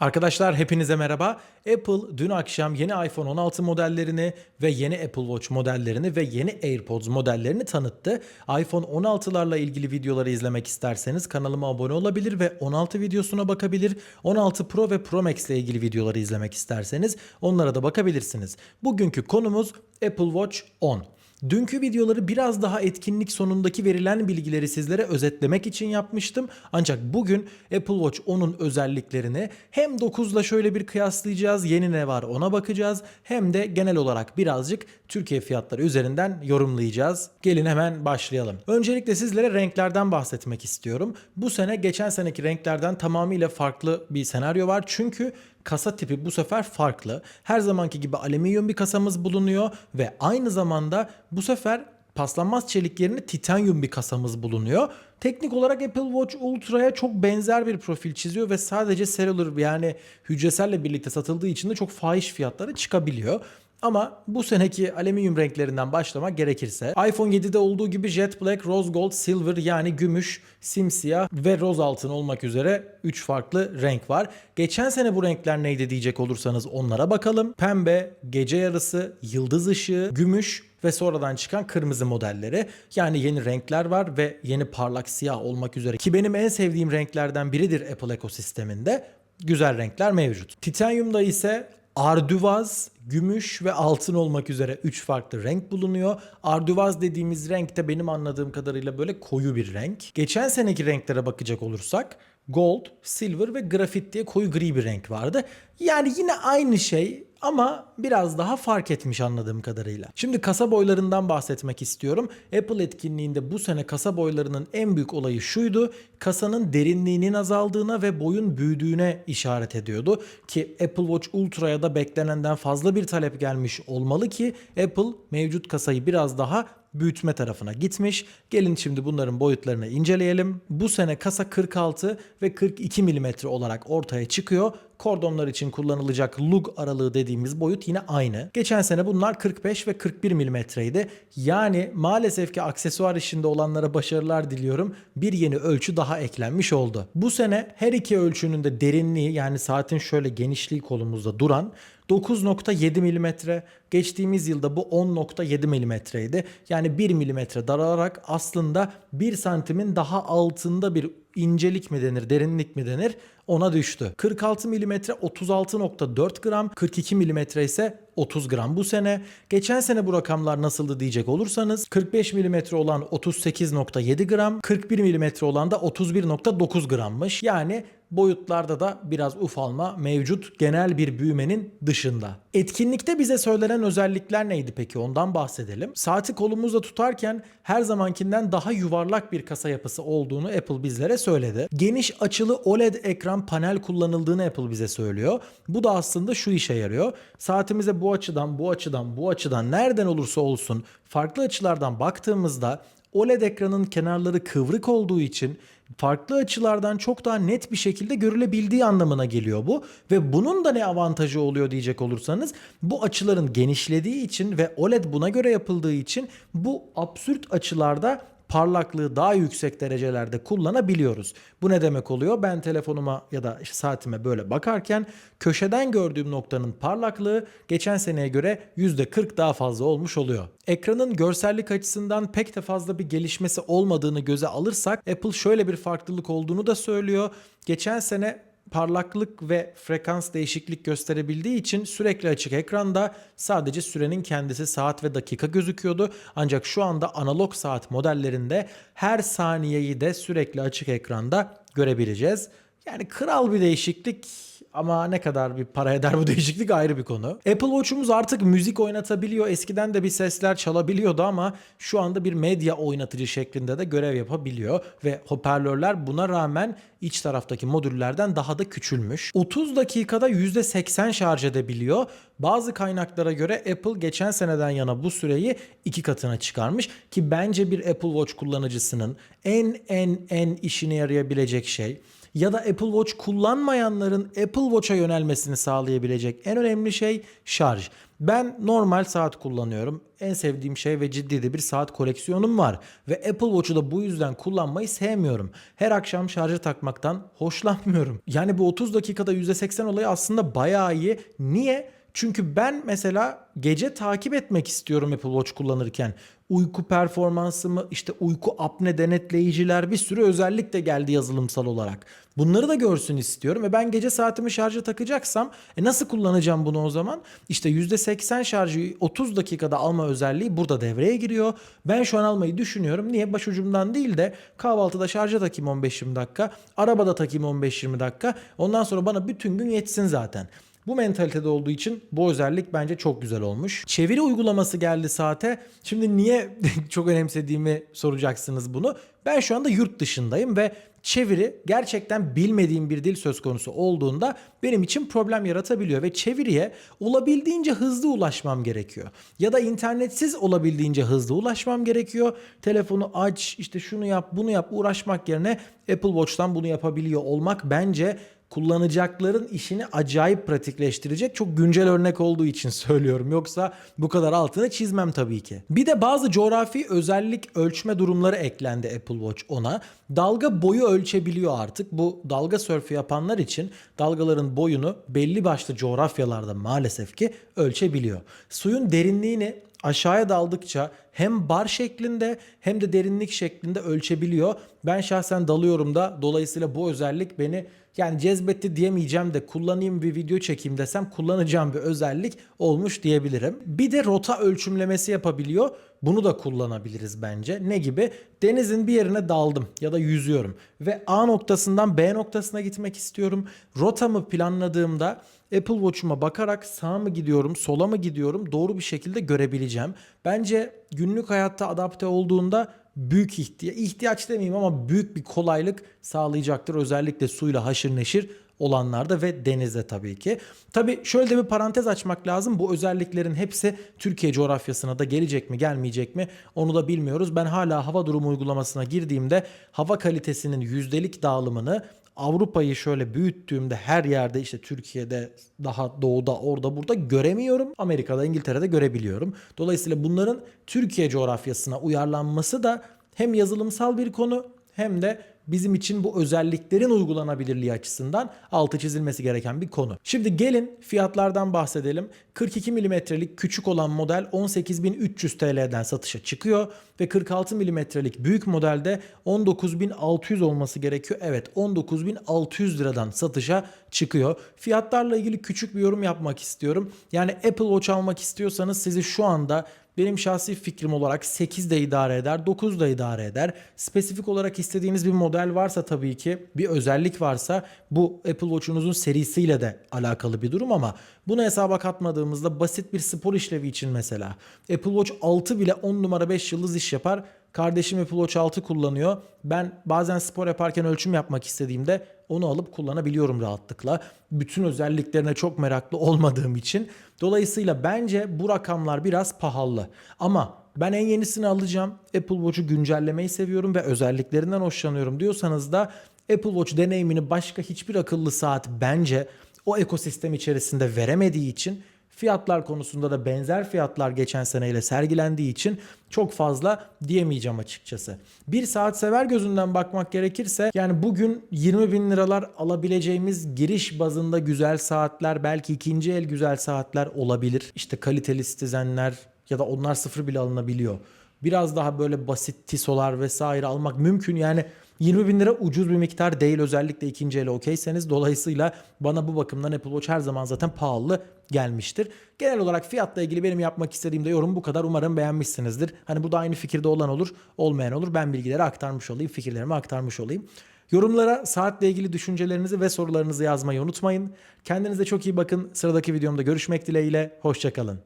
Arkadaşlar hepinize merhaba. Apple dün akşam yeni iPhone 16 modellerini ve yeni Apple Watch modellerini ve yeni AirPods modellerini tanıttı. iPhone 16'larla ilgili videoları izlemek isterseniz kanalıma abone olabilir ve 16 videosuna bakabilir. 16 Pro ve Pro Max ile ilgili videoları izlemek isterseniz onlara da bakabilirsiniz. Bugünkü konumuz Apple Watch 10. Dünkü videoları biraz daha etkinlik sonundaki verilen bilgileri sizlere özetlemek için yapmıştım. Ancak bugün Apple Watch 10'un özelliklerini hem 9'la şöyle bir kıyaslayacağız, yeni ne var ona bakacağız. Hem de genel olarak birazcık Türkiye fiyatları üzerinden yorumlayacağız. Gelin hemen başlayalım. Öncelikle sizlere renklerden bahsetmek istiyorum. Bu sene geçen seneki renklerden tamamıyla farklı bir senaryo var. Çünkü kasa tipi bu sefer farklı. Her zamanki gibi alüminyum bir kasamız bulunuyor ve aynı zamanda bu sefer paslanmaz çelik yerine titanyum bir kasamız bulunuyor. Teknik olarak Apple Watch Ultra'ya çok benzer bir profil çiziyor ve sadece cellular yani hücreselle birlikte satıldığı için de çok fahiş fiyatlara çıkabiliyor. Ama bu seneki alüminyum renklerinden başlamak gerekirse iPhone 7'de olduğu gibi Jet Black, Rose Gold, Silver yani gümüş, simsiyah ve roz altın olmak üzere 3 farklı renk var. Geçen sene bu renkler neydi diyecek olursanız onlara bakalım. Pembe, gece yarısı, yıldız ışığı, gümüş ve sonradan çıkan kırmızı modelleri. Yani yeni renkler var ve yeni parlak siyah olmak üzere ki benim en sevdiğim renklerden biridir Apple ekosisteminde. Güzel renkler mevcut. Titanium'da ise Ardüvaz, gümüş ve altın olmak üzere 3 farklı renk bulunuyor. Ardüvaz dediğimiz renk de benim anladığım kadarıyla böyle koyu bir renk. Geçen seneki renklere bakacak olursak gold, silver ve grafit diye koyu gri bir renk vardı. Yani yine aynı şey ama biraz daha fark etmiş anladığım kadarıyla. Şimdi kasa boylarından bahsetmek istiyorum. Apple etkinliğinde bu sene kasa boylarının en büyük olayı şuydu. Kasanın derinliğinin azaldığına ve boyun büyüdüğüne işaret ediyordu. Ki Apple Watch Ultra'ya da beklenenden fazla bir talep gelmiş olmalı ki Apple mevcut kasayı biraz daha büyütme tarafına gitmiş. Gelin şimdi bunların boyutlarını inceleyelim. Bu sene kasa 46 ve 42 mm olarak ortaya çıkıyor. Kordonlar için kullanılacak lug aralığı dediğimiz boyut yine aynı. Geçen sene bunlar 45 ve 41 milimetreydi. Yani maalesef ki aksesuar işinde olanlara başarılar diliyorum. Bir yeni ölçü daha eklenmiş oldu. Bu sene her iki ölçünün de derinliği yani saatin şöyle genişliği kolumuzda duran 9.7 milimetre. Geçtiğimiz yılda bu 10.7 milimetreydi. Yani 1 milimetre daralarak aslında 1 santimin daha altında bir incelik mi denir, derinlik mi denir ona düştü. 46 mm 36.4 gram, 42 mm ise 30 gram bu sene. Geçen sene bu rakamlar nasıldı diyecek olursanız 45 mm olan 38.7 gram, 41 mm olan da 31.9 grammış. Yani boyutlarda da biraz ufalma mevcut genel bir büyümenin dışında. Etkinlikte bize söylenen özellikler neydi peki ondan bahsedelim. Saati kolumuzda tutarken her zamankinden daha yuvarlak bir kasa yapısı olduğunu Apple bizlere söyledi. Geniş açılı OLED ekran panel kullanıldığını Apple bize söylüyor. Bu da aslında şu işe yarıyor. Saatimize bu açıdan, bu açıdan, bu açıdan nereden olursa olsun farklı açılardan baktığımızda OLED ekranın kenarları kıvrık olduğu için farklı açılardan çok daha net bir şekilde görülebildiği anlamına geliyor bu. Ve bunun da ne avantajı oluyor diyecek olursanız bu açıların genişlediği için ve OLED buna göre yapıldığı için bu absürt açılarda parlaklığı daha yüksek derecelerde kullanabiliyoruz. Bu ne demek oluyor? Ben telefonuma ya da saatime böyle bakarken köşeden gördüğüm noktanın parlaklığı geçen seneye göre %40 daha fazla olmuş oluyor. Ekranın görsellik açısından pek de fazla bir gelişmesi olmadığını göze alırsak Apple şöyle bir farklılık olduğunu da söylüyor. Geçen sene parlaklık ve frekans değişiklik gösterebildiği için sürekli açık ekranda sadece sürenin kendisi saat ve dakika gözüküyordu. Ancak şu anda analog saat modellerinde her saniyeyi de sürekli açık ekranda görebileceğiz. Yani kral bir değişiklik ama ne kadar bir para eder bu değişiklik ayrı bir konu. Apple Watch'umuz artık müzik oynatabiliyor. Eskiden de bir sesler çalabiliyordu ama şu anda bir medya oynatıcı şeklinde de görev yapabiliyor ve hoparlörler buna rağmen iç taraftaki modüllerden daha da küçülmüş. 30 dakikada %80 şarj edebiliyor. Bazı kaynaklara göre Apple geçen seneden yana bu süreyi iki katına çıkarmış ki bence bir Apple Watch kullanıcısının en en en işine yarayabilecek şey ya da Apple Watch kullanmayanların Apple Watch'a yönelmesini sağlayabilecek en önemli şey şarj. Ben normal saat kullanıyorum. En sevdiğim şey ve ciddi de bir saat koleksiyonum var. Ve Apple Watch'u da bu yüzden kullanmayı sevmiyorum. Her akşam şarjı takmaktan hoşlanmıyorum. Yani bu 30 dakikada %80 olayı aslında bayağı iyi. Niye? Çünkü ben mesela gece takip etmek istiyorum Apple Watch kullanırken. Uyku performansımı, işte uyku apne denetleyiciler bir sürü özellik de geldi yazılımsal olarak. Bunları da görsün istiyorum ve ben gece saatimi şarja takacaksam e nasıl kullanacağım bunu o zaman? İşte %80 şarjı 30 dakikada alma özelliği burada devreye giriyor. Ben şu an almayı düşünüyorum. Niye? Başucumdan değil de kahvaltıda şarja takayım 15-20 dakika. Arabada takayım 15-20 dakika. Ondan sonra bana bütün gün yetsin zaten. Bu mentalitede olduğu için bu özellik bence çok güzel olmuş. Çeviri uygulaması geldi saate. Şimdi niye çok önemsediğimi soracaksınız bunu. Ben şu anda yurt dışındayım ve çeviri gerçekten bilmediğim bir dil söz konusu olduğunda benim için problem yaratabiliyor ve çeviriye olabildiğince hızlı ulaşmam gerekiyor. Ya da internetsiz olabildiğince hızlı ulaşmam gerekiyor. Telefonu aç, işte şunu yap, bunu yap uğraşmak yerine Apple Watch'tan bunu yapabiliyor olmak bence kullanacakların işini acayip pratikleştirecek. Çok güncel örnek olduğu için söylüyorum. Yoksa bu kadar altını çizmem tabii ki. Bir de bazı coğrafi özellik ölçme durumları eklendi Apple Watch ona. Dalga boyu ölçebiliyor artık. Bu dalga sörfü yapanlar için dalgaların boyunu belli başlı coğrafyalarda maalesef ki ölçebiliyor. Suyun derinliğini aşağıya daldıkça hem bar şeklinde hem de derinlik şeklinde ölçebiliyor. Ben şahsen dalıyorum da dolayısıyla bu özellik beni yani cezbetti diyemeyeceğim de kullanayım bir video çekeyim desem kullanacağım bir özellik olmuş diyebilirim. Bir de rota ölçümlemesi yapabiliyor. Bunu da kullanabiliriz bence. Ne gibi? Denizin bir yerine daldım ya da yüzüyorum ve A noktasından B noktasına gitmek istiyorum. Rotamı planladığımda Apple Watch'uma bakarak sağa mı gidiyorum, sola mı gidiyorum doğru bir şekilde görebileceğim. Bence günlük hayatta adapte olduğunda büyük ihtiyaç, ihtiyaç demeyeyim ama büyük bir kolaylık sağlayacaktır. Özellikle suyla haşır neşir olanlarda ve denizde tabii ki. Tabii şöyle de bir parantez açmak lazım. Bu özelliklerin hepsi Türkiye coğrafyasına da gelecek mi gelmeyecek mi onu da bilmiyoruz. Ben hala hava durumu uygulamasına girdiğimde hava kalitesinin yüzdelik dağılımını Avrupa'yı şöyle büyüttüğümde her yerde işte Türkiye'de daha doğuda orada burada göremiyorum. Amerika'da İngiltere'de görebiliyorum. Dolayısıyla bunların Türkiye coğrafyasına uyarlanması da hem yazılımsal bir konu hem de bizim için bu özelliklerin uygulanabilirliği açısından altı çizilmesi gereken bir konu. Şimdi gelin fiyatlardan bahsedelim. 42 milimetrelik küçük olan model 18.300 TL'den satışa çıkıyor ve 46 milimetrelik büyük modelde 19.600 olması gerekiyor. Evet 19.600 liradan satışa çıkıyor. Fiyatlarla ilgili küçük bir yorum yapmak istiyorum. Yani Apple Watch almak istiyorsanız sizi şu anda benim şahsi fikrim olarak 8 de idare eder, 9 da idare eder. Spesifik olarak istediğiniz bir model varsa tabii ki, bir özellik varsa bu Apple Watch'unuzun serisiyle de alakalı bir durum ama bunu hesaba katmadığımızda basit bir spor işlevi için mesela Apple Watch 6 bile 10 numara 5 yıldız iş yapar. Kardeşim Apple Watch 6 kullanıyor. Ben bazen spor yaparken ölçüm yapmak istediğimde onu alıp kullanabiliyorum rahatlıkla. Bütün özelliklerine çok meraklı olmadığım için. Dolayısıyla bence bu rakamlar biraz pahalı. Ama ben en yenisini alacağım. Apple Watch'u güncellemeyi seviyorum ve özelliklerinden hoşlanıyorum diyorsanız da Apple Watch deneyimini başka hiçbir akıllı saat bence o ekosistem içerisinde veremediği için Fiyatlar konusunda da benzer fiyatlar geçen seneyle sergilendiği için çok fazla diyemeyeceğim açıkçası. Bir saat sever gözünden bakmak gerekirse yani bugün 20 bin liralar alabileceğimiz giriş bazında güzel saatler belki ikinci el güzel saatler olabilir. İşte kaliteli Citizenler ya da onlar sıfır bile alınabiliyor. Biraz daha böyle basit tisolar vesaire almak mümkün. Yani 20 bin lira ucuz bir miktar değil özellikle ikinci ele okeyseniz. Dolayısıyla bana bu bakımdan Apple Watch her zaman zaten pahalı gelmiştir. Genel olarak fiyatla ilgili benim yapmak istediğim de yorum bu kadar. Umarım beğenmişsinizdir. Hani bu da aynı fikirde olan olur, olmayan olur. Ben bilgileri aktarmış olayım, fikirlerimi aktarmış olayım. Yorumlara saatle ilgili düşüncelerinizi ve sorularınızı yazmayı unutmayın. Kendinize çok iyi bakın. Sıradaki videomda görüşmek dileğiyle. Hoşçakalın.